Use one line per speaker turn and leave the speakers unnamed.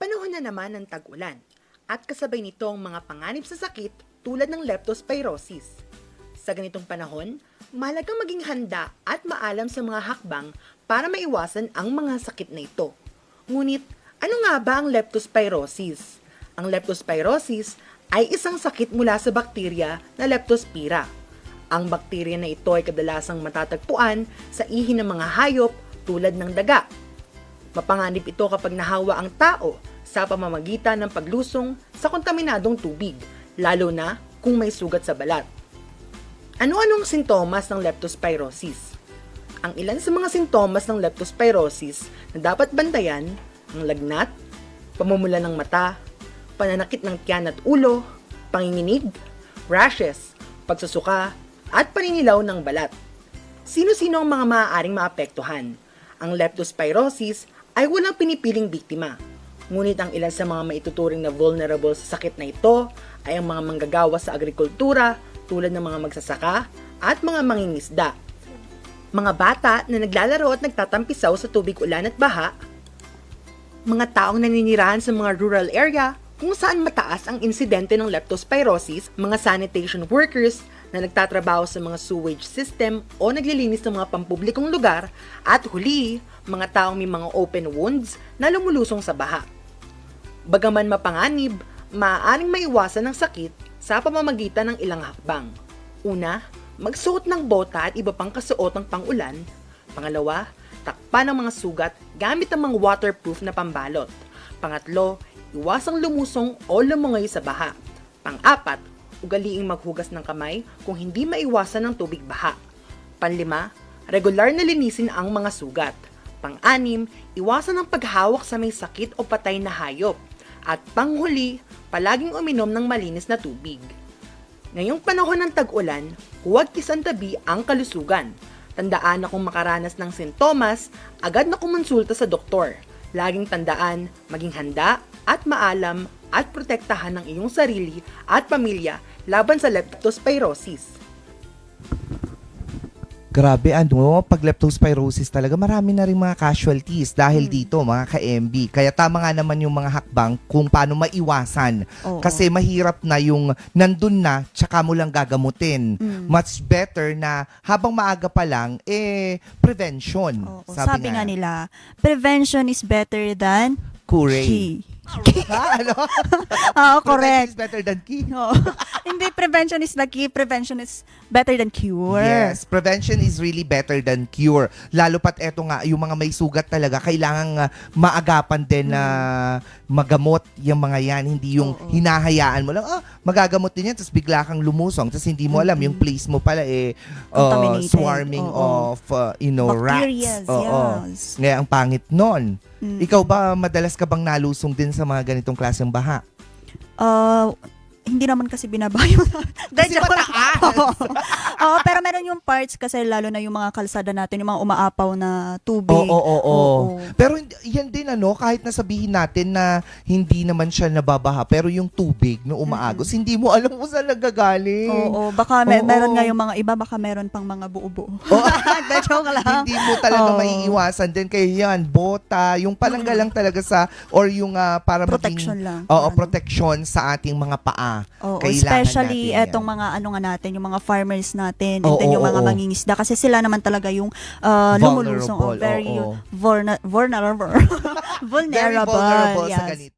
Panahon na naman ng tag-ulan at kasabay nito ang mga panganib sa sakit tulad ng leptospirosis. Sa ganitong panahon, mahalagang maging handa at maalam sa mga hakbang para maiwasan ang mga sakit na ito. Ngunit, ano nga ba ang leptospirosis? Ang leptospirosis ay isang sakit mula sa bakterya na Leptospira. Ang bakterya na ito ay kadalasang matatagpuan sa ihi ng mga hayop tulad ng daga, Mapanganib ito kapag nahawa ang tao sa pamamagitan ng paglusong sa kontaminadong tubig, lalo na kung may sugat sa balat. Ano-anong sintomas ng leptospirosis? Ang ilan sa mga sintomas ng leptospirosis na dapat bantayan ang lagnat, pamumula ng mata, pananakit ng tiyan at ulo, panginginig, rashes, pagsusuka, at paninilaw ng balat. Sino-sino ang mga maaaring maapektuhan? Ang leptospirosis ay walang pinipiling biktima. Ngunit ang ilan sa mga maituturing na vulnerable sa sakit na ito ay ang mga manggagawa sa agrikultura tulad ng mga magsasaka at mga mangingisda. Mga bata na naglalaro at nagtatampisaw sa tubig ulan at baha, mga taong naninirahan sa mga rural area kung saan mataas ang insidente ng leptospirosis, mga sanitation workers na nagtatrabaho sa mga sewage system o naglilinis ng mga pampublikong lugar, at huli, mga taong may mga open wounds na lumulusong sa baha. Bagaman mapanganib, maaaring maiwasan ng sakit sa pamamagitan ng ilang hakbang. Una, magsuot ng bota at iba pang kasuotang pangulan. Pangalawa, takpan ang mga sugat gamit ang mga waterproof na pambalot. Pangatlo, iwasang lumusong o lumungay sa baha. Pang-apat, ugaliing maghugas ng kamay kung hindi maiwasan ng tubig baha. Panlima, regular na linisin ang mga sugat. Pang-anim, iwasan ang paghawak sa may sakit o patay na hayop. At panghuli, palaging uminom ng malinis na tubig. Ngayong panahon ng tag-ulan, huwag kisantabi ang kalusugan. Tandaan na kung makaranas ng sintomas, agad na kumonsulta sa doktor. Laging tandaan, maging handa at maalam at protektahan ng iyong sarili at pamilya laban sa leptospirosis.
Grabe ano, pag leptospirosis talaga marami na rin mga casualties dahil dito mga ka-MB. Kaya tama nga naman yung mga hakbang kung paano maiwasan.
Oo.
Kasi mahirap na yung nandun na tsaka mo lang gagamutin.
Mm.
Much better na habang maaga pa lang, eh, prevention.
Oo. Sabi, nga nila, prevention is better than
Kuray. Ha? Ano?
Oo,
Prevention
correct.
is better than key.
Oo. Hindi, prevention is the key. Prevention is better than cure.
Yes, prevention is really better than cure. Lalo pat eto nga, yung mga may sugat talaga, kailangan maagapan din na magamot yung mga yan. Hindi yung
Oo.
hinahayaan mo lang, ah, magagamot din yan, tapos bigla kang lumusong, tapos hindi mo alam, yung place mo pala eh, uh,
Contaminated.
swarming
Oo.
of, uh, you know,
Bacterias,
rats. Oo.
yes.
Ngayon, ang pangit nun.
Mm.
Ikaw ba, madalas ka bang nalusong din sa mga ganitong klaseng baha?
Uh, hindi naman kasi binabayo.
Kasi mataas.
Oo. Oo, pero meron yung parts kasi lalo na yung mga kalsada natin, yung mga umaapaw na tubig.
Oo, oo, oo.
Oo.
Pero hindi- yan din ano, kahit nasabihin natin na hindi naman siya nababaha, pero yung tubig no umaagos, hindi mo alam kung saan nagagaling.
Oo, baka may,
Oo.
meron nga yung mga iba, baka meron pang mga buo-buo.
Oo.
Hindi, joke lang.
hindi mo talaga
Oo.
maiiwasan din kaya yan, bota, yung palangga lang talaga sa or yung ah, para
Protection
maging
lang.
Oo,
Ano.
protection sa ating mga paa.
Oo,
Kailangan
especially
natin yan.
etong mga ano nga natin, yung mga farmers natin,
Oo,
yung
oo,
mga
oo.
mangingisda kasi sila naman talaga yung uh, lumulusong o
Vulnerable,
very
oo.
vulner- vulnerable.
Very
vulnerable.
vulnerable sa
yes.
ganito.